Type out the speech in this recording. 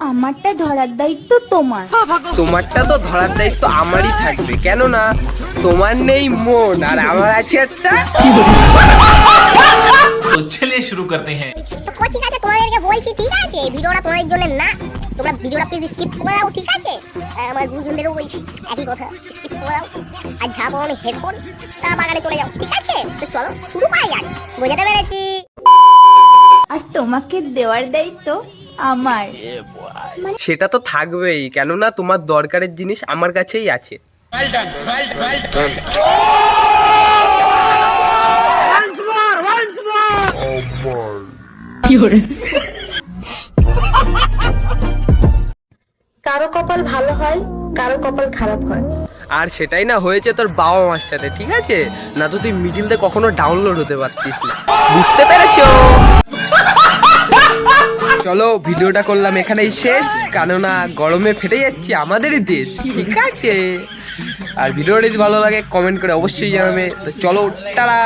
আমারটা ধরার দায়িত্ব তোমার। তোমারটা তো ধরার দায়িত্ব আমারই থাকবে কেননা তোমার নেই মন আর আমার আছে একটা তো চলিয়ে শুরু করতে হ্যাঁ। তো ঠিক আছে তোমাদেরকে বলছি ঠিক আছে ভিডিওটা তোমাদের জন্য না তোমরা ভিডিওটা প্লিজ স্কিপ করে দাও ঠিক আছে? আর আমার গুরুজনদেরও বলছি একই কথা স্কিপ করে দাও। আর যাব আমি হেডফোন তা বাগানে চলে যাও ঠিক আছে? তো চলো শুরু করা যাক বোঝাতে পেরেছি। আর তোমাকে দেওয়ার দায়িত্ব আমার সেটা তো থাকবেই কেননা তোমার দরকারের জিনিস আমার কাছেই আছে। কারও কপাল ভালো হয় কারও কপাল খারাপ হয়। আর সেটাই না হয়েছে তোর বাবা মার সাথে ঠিক আছে? না তো তুই মিডিলতে কখনো ডাউনলোড হতে পারতিস না। বুঝতে পেরেছ? চলো ভিডিওটা করলাম এখানেই শেষ, কেননা গরমে ফেটে যাচ্ছে আমাদেরই দেশ, ঠিক আছে? আর ভিডিওটা যদি ভালো লাগে কমেন্ট করে অবশ্যই জানাবে। তো চলো, টাটা!